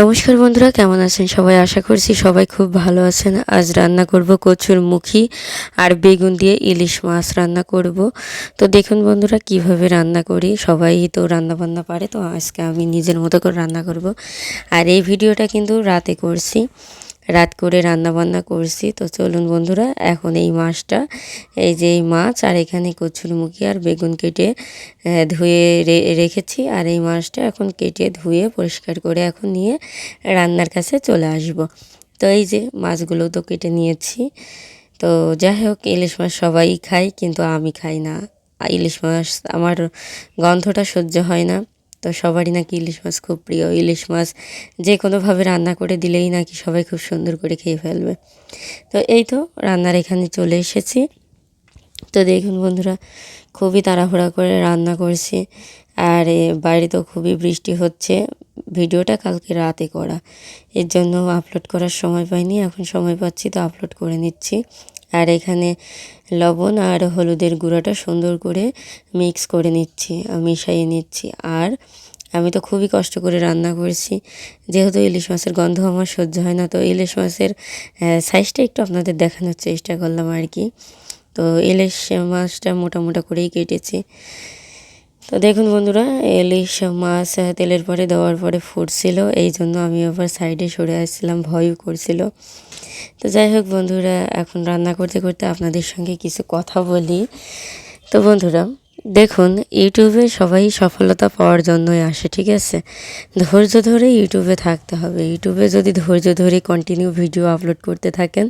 নমস্কার বন্ধুরা, কেমন আছেন সবাই? আশা করছি সবাই খুব ভালো আছেন। আজ রান্না করব কচুর মুখী আর বেগুন দিয়ে ইলিশ মাছ রান্না করব। তো দেখুন বন্ধুরা, কীভাবে রান্না করি, সবাই তো রান্না বান্না পারে, তো আজকে আমি নিজের মতো করে রান্না করব। আর এই ভিডিওটা কিন্তু রাতে করছি। রাত করে রান্না বান্না করছি। তো চলুন বন্ধুরা, এখন এই মাছটা, এই যে এই মাছ, আর এখানে কচুরমুখী আর বেগুন কেটে ধুয়ে রেখেছি। আর এই মাছটা এখন কেটে ধুয়ে পরিষ্কার করে এখন নিয়ে রান্নার কাছে চলে আসব। তো এই যে মাছগুলো তো কেটে নিয়েছি। তো যাই হোক, ইলিশ মাছ সবাই খায়, কিন্তু আমি খাই না। ইলিশ মাছ আমার গন্ধটা সহ্য হয় না। তো সবারই নাকি ইলিশ মাছ খুব প্রিয়। ইলিশ মাছ যে কোনোভাবে রান্না করে দিলেই নাকি সবাই খুব সুন্দর করে খেয়ে ফেলবে। তো এই তো রান্নার এখানে চলে এসেছি। তো দেখুন বন্ধুরা, খুবই তাড়াহুড়া করে রান্না করছি। আর বাইরে তো খুবই বৃষ্টি হচ্ছে। ভিডিওটা কালকে রাতে করা। এর জন্য আপলোড করার সময় পাইনি, এখন সময় পাচ্ছি তো আপলোড করে নিচ্ছি। আর এখানে লবণ আর হলুদের গুঁড়োটা সুন্দর করে মিক্স করে নিচ্ছি মিশাইয়ে নিচ্ছি। আর আমি তো খুবই কষ্ট করে রান্না করছি। যেহেতু ইলিশ মাছের গন্ধ আমার সহ্য হয় না, তো ইলিশ মাছের সাইজটা একটু আপনাদের দেখানোর চেষ্টা করলাম আর কি। তো ইলিশ মাছটা মোটা মোটা করেই কেটেছি। তো দেখুন বন্ধুরা, ইলিশ, মাছ তেলের পরে দেওয়ার পরে ফুটছিল, এই জন্য আমি আবার সাইডে সরে আসছিলাম, ভয়ও করছিল। তো যাই হোক বন্ধুরা, এখন রান্না করতে করতে আপনাদের সঙ্গে কিছু কথা বলি। তো বন্ধুরা দেখুন, ইউটিউবে সবাই সফলতা পাওয়ার জন্যই আসে, ঠিক আছে? ধৈর্য ধরে ইউটিউবে থাকতে হবে। ইউটিউবে যদি ধৈর্য ধরে কন্টিনিউ ভিডিও আপলোড করতে থাকেন,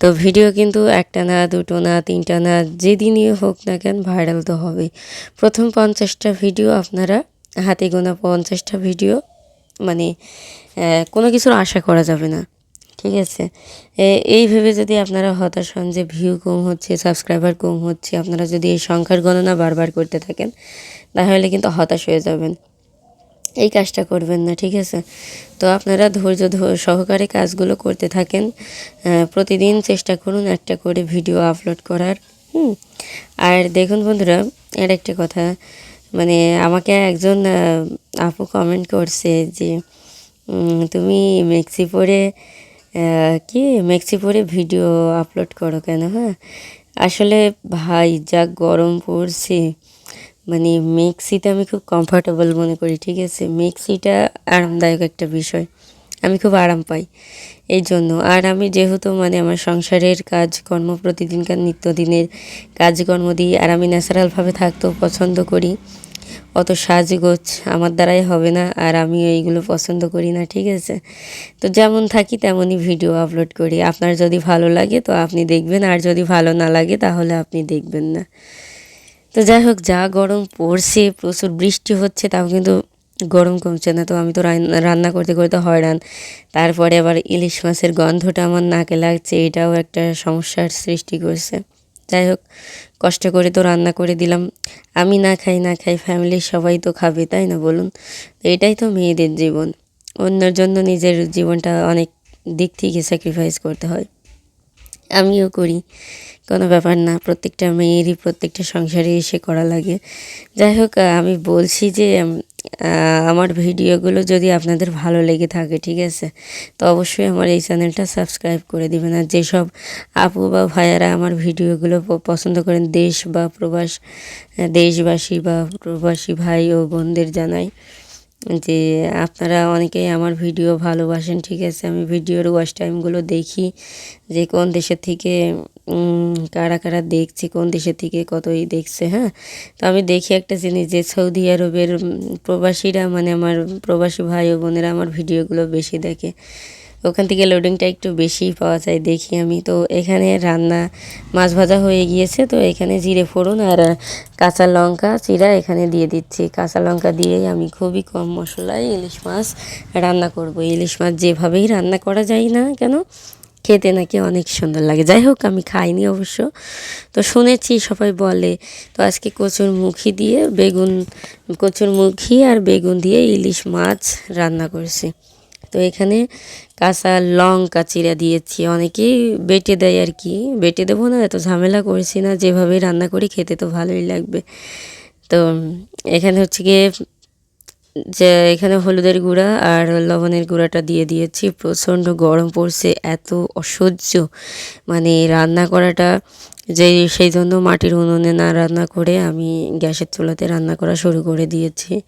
তো ভিডিও কিন্তু একটা না, দুটো না, তিনটা না, যেদিনই হোক না কেন ভাইরাল তো হবেই। প্রথম পঞ্চাশটা ভিডিও আপনারা হাতে গোনা পঞ্চাশটা ভিডিও মানে কোনো কিছুর আশা করা যাবে না। ঠিক আছে? এই ভেবে যদি আপনারা হতাশ হন যে ভিউ কম হচ্ছে সাবস্ক্রাইবার কম হচ্ছে, আপনারা যদি এই সংখ্যার গণনা বারবার করতে থাকেন, তাহলে কিন্তু হতাশ হয়ে যাবেন। এই কাজটা করবেন না, ঠিক আছে? তো আপনারা ধৈর্য সহকারে কাজগুলো করতে থাকেন। প্রতিদিন চেষ্টা করুন একটা করে ভিডিও আপলোড করার, হুম? আর দেখুন বন্ধুরা আর একটা কথা মানে আমাকে একজন আপু কমেন্ট করছে যে তুমি মেক্সি পরে কি মেক্সি পরে ভিডিও আপলোড করো কেন হ্যাঁ? আসলে ভাই, যা গরম পড়ছে মানে মেক্সিতে আমি খুব কমফর্টেবল মনে করি, ঠিক আছে? মেক্সিটা আরামদায়ক একটা বিষয়, আমি খুব আরাম পাই এই জন্য। আর আমি যেহেতু মানে আমার সংসারের কাজকর্ম প্রতিদিনকার নিত্যদিনের কাজকর্ম দিই, আর আমি ন্যাচারালভাবে থাকতেও পছন্দ করি অত সাজগোজ আমার দ্বারাই হবে না, আর আমি এইগুলো পছন্দ করি না, ঠিক আছে? তো যেমন থাকি তেমনই ভিডিও আপলোড করি। আপনার যদি ভালো লাগে তো আপনি দেখবেন, আর যদি ভালো না লাগে তাহলে আপনি দেখবেন না। তো যাই হোক, যা গরম পড়ছে, প্রচুর বৃষ্টি হচ্ছে, তাও কিন্তু গরম কমছে না, তো আমি তো রান- রান্না করতে করতে হয়রান। তারপরে আবার ইলিশ মাছের গন্ধটা আমার নাকে লাগছে, এটাও একটা সমস্যার সৃষ্টি করছে। যাই হোক, কষ্ট করে তো রান্না করে দিলাম। আমি না খাই না খাই ফ্যামিলির সবাই তো খাবে, তাই না বলুন? এটাই তো মেয়েদের জীবন। অন্যের জন্য নিজের জীবনটা অনেক দিক থেকে স্যাক্রিফাইস করতে হয়। আমিও করি। কোনো ব্যাপার না, প্রত্যেকটা মেয়েরই প্রত্যেকটা সংসারে এসে করা লাগে। যাই হোক, আমি বলছি যে আমার ভিডিওগুলো যদি আপনাদের ভালো লেগে থাকে, ঠিক আছে? তো অবশ্যই আমার এই চ্যানেলটা সাবস্ক্রাইব করে দিবেন। আর যেসব আপু বা ভাইয়ারা আমার ভিডিওগুলো পছন্দ করেন, দেশ বা প্রবাস দেশবাসী বা প্রবাসী ভাই ও বোনদের জানাই যে আপনারা অনেকেই আমার ভিডিও ভালোবাসেন, ঠিক আছে? আমি ভিডিওর ওয়াচ টাইমগুলো দেখি যে কোন দেশের থেকে কারা কারা দেখছে, কোন দেশের থেকে কতই দেখছে হ্যাঁ? তো আমি দেখি একটা জিনিস যে সৌদি আরবের প্রবাসীরা মানে আমার প্রবাসী ভাই ও বোনেরা আমার ভিডিওগুলো বেশি দেখে। ওখান থেকে লোডিংটা একটু বেশি পাওয়া যায় দেখি আমি। তো এখানে রান্না মাছ ভাজা হয়ে গিয়েছে, তো এখানে জিরে ফোড়ন আর কাঁচা লঙ্কা চিরা এখানে দিয়ে দিচ্ছি। কাঁচা লঙ্কা দিয়েই আমি খুবই কম মশলায় ইলিশ মাছ রান্না করব। ইলিশ মাছ যেভাবেই রান্না করা যায় না কেন খেতে নাকি অনেক সুন্দর লাগে। যাই হোক, আমি খাইনি অবশ্য। তো শুনেছি সবাই বলে, তো আজকে কচুর মুখি দিয়ে বেগুন, কচুর মুখি আর বেগুন দিয়ে ইলিশ মাছ রান্না করছি। তো এখানে কাঁচা লঙ্কা চিরা দিয়েছি। অনেকেই বেটে দেয় আর কি। বেটে দেবো না, এত ঝামেলা করছি না। যেভাবে রান্না করি, খেতে তো ভালোই লাগবে। তো এখানে হচ্ছে গিয়ে যে এখানে হলুদের গুঁড়া আর লবণের গুঁড়াটা দিয়ে দিয়েছি। প্রচণ্ড গরম পড়ছে, এত অসহ্য। মানে রান্না করাটা যে সেই জন্য মাটির উনুনে না রান্না করে আমি গ্যাসের চুলাতে রান্না করা শুরু করে দিয়েছি।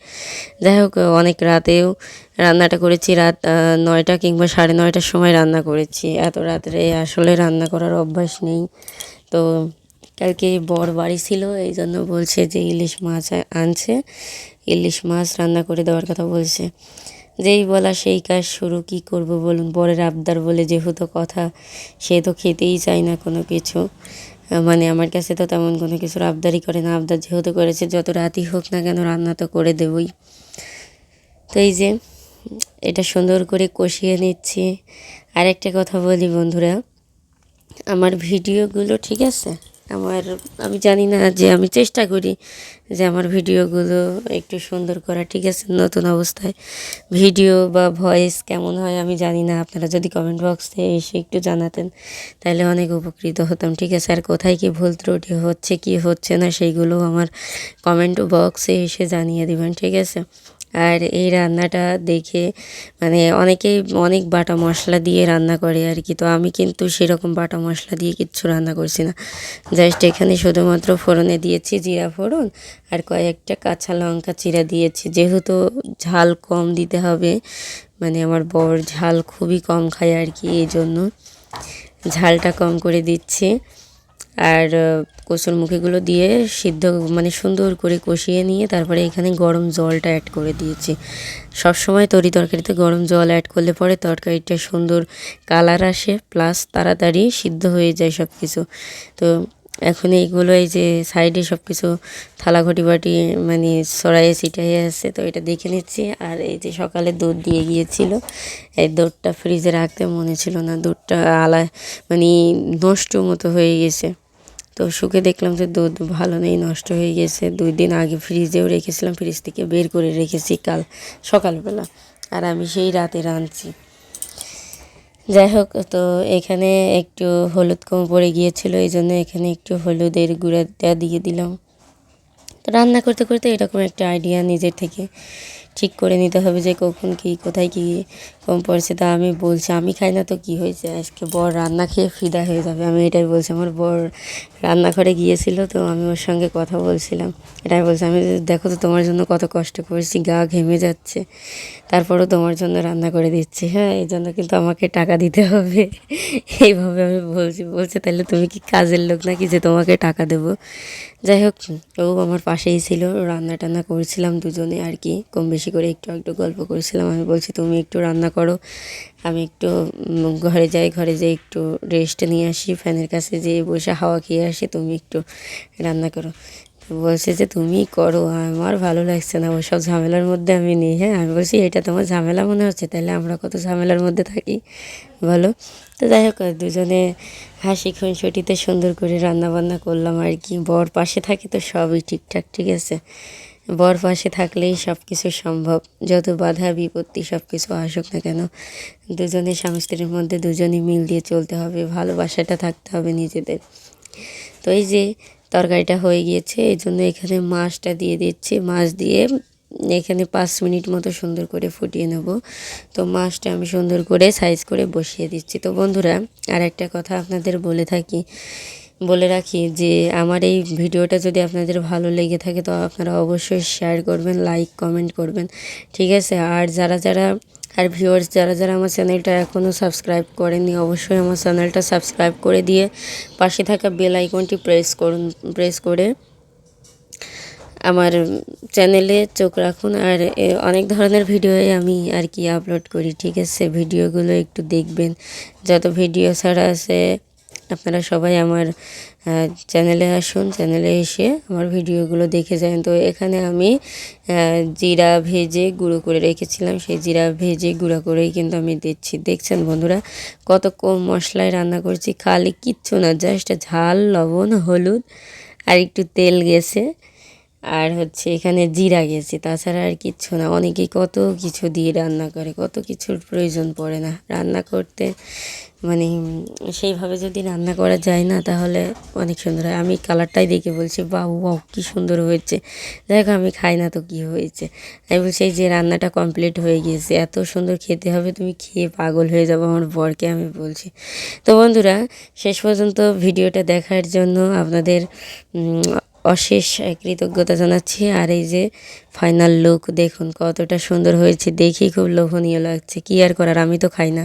যাই হোক, অনেক রাতেও রান্নাটা করেছি, রাত নয়টা কিংবা সাড়ে নয়টার সময় রান্না করেছি। এত রাত্রে আসলে রান্না করার অভ্যাস নেই। তো কালকে বর বাড়ি ছিল, এই জন্য বলছে যে ইলিশ মাছ আনছে। ইলিশ মাছ রান্না করে দেওয়ার কথা বলছে। যেই বলা সেই কাজ শুরু কি করব বলুন? বরের আবদার বলে যেহেতু কথা, সে তো খেতেই চায় না কোনো কিছু। মানে আমার কাছে তো তেমন কোনো কিছুর আবদারই করে না। আবদার যেহেতু করেছে, যত রাতই হোক না কেন রান্না তো করে দেবই। তো এই যে, এটা সুন্দর করে কষিয়ে নিচ্ছি। আরেকটা কথা বলি বন্ধুরা, আমার ভিডিওগুলো ঠিক আছে? আমার, আমি জানি না যে আমি চেষ্টা করি যে আমার ভিডিওগুলো একটু সুন্দর করা, ঠিক আছে, নতুন অবস্থায় ভিডিও বা ভয়েস কেমন হয় আমি জানি না, আপনারা যদি কমেন্ট বক্সে এসে একটু জানাতেন, তাহলে অনেক উপকৃত হতাম, ঠিক আছে, আর কোথায় কি ভুল ত্রুটি হচ্ছে, কি হচ্ছে না, সেইগুলো আমার কমেন্ট বক্সে এসে জানিয়ে দেবেন, ঠিক আছে। আর এই রান্নাটা দেখে মানে অনেকেই অনেক বাটা মশলা দিয়ে রান্না করে আর কি। তো আমি কিন্তু সেরকম বাটা মশলা দিয়ে কিচ্ছু রান্না করছি না। জাস্ট এখানে শুধুমাত্র ফোড়নে দিয়েছি জিরা ফোড়ন আর কয়েকটা কাঁচা লঙ্কা চিরা দিয়েছি। যেহেতু ঝাল কম দিতে হবে মানে আমার বর ঝাল খুবই কম খায় আর কি, এই জন্য ঝালটা কম করে দিচ্ছি। আর কচুর মুখিগুলো দিয়ে সিদ্ধ মানে সুন্দর করে কষিয়ে নিয়ে তারপরে এখানে গরম জলটা অ্যাড করে দিয়েছি। সব সময় তরি তরকারিতে গরম জল অ্যাড করলে পরে তরকারিটা সুন্দর কালার আসে প্লাস তাড়াতাড়ি সিদ্ধ হয়ে যায় সব কিছু তো এখন এইগুলো এই যে সাইডে সব কিছু থালা ঘটি বাটি মানে সরাইয়ে ছিটাইয়ে আছে, তো এটা দেখে নিচ্ছি। আর এই যে সকালে দুধ দিয়ে গিয়েছিল, এই দুধটা ফ্রিজে রাখতে মনে ছিল না, দুধটা আলা মানে নষ্ট মতো হয়ে গেছে। তো শুকে দেখলাম যে দুধ ভালো নেই, নষ্ট হয়ে গেছে। দুই দিন আগে ফ্রিজেও রেখেছিলাম, ফ্রিজ থেকে বের করে রেখেছি কাল সকালবেলা। আর আমি সেই রাতে রাঁধছি। যাই হোক, তো এখানে একটু হলুদ কম পড়ে গিয়েছিল, এই জন্য এখানে একটু হলুদের গুঁড়া দিয়ে দিলাম। রান্না করতে করতে এরকম একটা আইডিয়া নিজের থেকে। ঠিক করে নিতে হবে যে কখন কী, কোথায় কী কম পড়ছে, তা আমি বলছি, আমি খাই না তো কি হয়েছে? আজকে বর রান্না খেয়ে ফিদা হয়ে যাবে। আমি এটাই বলছি, আমার বর রান্নাঘরে গিয়েছিল তো আমি ওর সঙ্গে কথা বলছিলাম। এটাই বলছি, আমি দেখো তো তোমার জন্য কত কষ্ট করছি, গা ঘেমে যাচ্ছে। তারপরও তোমার জন্য রান্না করে দিচ্ছি। হ্যাঁ এই জন্য কিন্তু আমাকে টাকা দিতে হবে। এইভাবে আমি বলছি, বলছে তাহলে তুমি কি কাজের লোক নাকি যে তোমাকে টাকা দেবো? যাই হোক, ও আমার পাশেই ছিল, রান্না টান্না করছিলাম দুজনে আর কি, কম বেশি করে একটু একটু গল্প করেছিলাম। আমি বলছি, তুমি একটু রান্না করো। আমি একটু ঘরে যাই ঘরে যাই একটু রেস্ট নিয়ে আসি। ফ্যানের কাছে যেয়ে বসে হাওয়া খেয়ে আসি। তুমি একটু রান্না করো। বলছে যে, তুমি করো। আমার ভালো লাগছে না। ওসব ঝামেলার মধ্যে আমি নেই। হ্যাঁ আমি বলছি, এটা তোমার ঝামেলা মনে হচ্ছে? তাহলে আমরা কত ঝামেলার মধ্যে থাকি? বলো। তো যাই হোক, দুজনে হাসি খুনসুটিতে সুন্দর করে রান্না বান্না করলাম আর কি। বর পাশে থাকে তো সবই ঠিকঠাক, ঠিক আছে? বর পাশে থাকলেই সব কিছু সম্ভব। যত বাধা, বিপত্তি সব কিছু আসুক না কেন দুজনের স্বামী স্ত্রীর মধ্যে দুজনই মিল দিয়ে চলতে হবে, ভালোবাসাটা থাকতে হবে নিজেদের। তো এই যে তরকারিটা হয়ে গিয়েছে, এই জন্য এখানে মাছটা দিয়ে দিচ্ছি। মাছ দিয়ে এখানে পাঁচ মিনিট মতো সুন্দর করে ফুটিয়ে নেব। তো মাছটা আমি সুন্দর করে সাইজ করে বসিয়ে দিচ্ছি। তো বন্ধুরা আর একটা কথা আপনাদের বলে থাকি বলে রাখি যে আমার এই ভিডিওটা যদি আপনাদের ভালো লেগে থাকে, তো আপনারা অবশ্যই শেয়ার করবেন লাইক কমেন্ট করবেন। ঠিক আছে? আর যারা যারা, আর ভিউয়ার্স যারা যারা আমার চ্যানেলটা এখনও সাবস্ক্রাইব করেনি অবশ্যই আমার চ্যানেলটা সাবস্ক্রাইব করে দিয়ে পাশে থাকা বেল আইকনটি প্রেস করুন প্রেস করে আমার চ্যানেলে চোখ রাখুন। আর অনেক ধরনের ভিডিওই আমি আর কি আপলোড করি, ঠিক আছে? ভিডিওগুলো একটু দেখবেন। যত ভিডিও ছাড়া আছে আপনারা সবাই আমার চ্যানেলে আসুন চ্যানেলে এসে আমার ভিডিওগুলো দেখে যান। তো এখানে আমি জিরা ভেজে গুঁড়ো করে রেখেছিলাম। সেই জিরা ভেজে গুঁড়ো করেই কিন্তু আমি দিচ্ছি। দেখছেন বন্ধুরা, কত কম মশলায় রান্না করছি। খালি কিচ্ছু না, জাস্ট ঝাল, লবণ, হলুদ আর একটু তেল গেছে। আর হচ্ছে এখানে জিরা গেছে, তাছাড়া আর কিচ্ছু না। অনেকে কত কিছু দিয়ে রান্না করে, কত কিছুর প্রয়োজন পড়ে না। রান্না করতে মানে সেইভাবে যদি রান্না করা যায় না, তাহলে অনেক সুন্দর হয়। আমি কালারটাই দেখে বলছি বাবু বাবু কী সুন্দর হয়েছে। দেখো, আমি খাই না তো কী হয়েছে? আমি বলছি যে রান্নাটা কমপ্লিট হয়ে গিয়েছে এত সুন্দর খেতে হবে, তুমি খেয়ে পাগল হয়ে যাব আমার বরকে, আমি বলছি। তো বন্ধুরা, শেষ পর্যন্ত ভিডিওটা দেখার জন্য আপনাদের অশেষ কৃতজ্ঞতা জানাচ্ছি। আর এই যে ফাইনাল লুক দেখুন কতটা সুন্দর হয়েছে দেখি খুব লোভনীয় লাগছে। কি আর করার? আমি তো খাই না।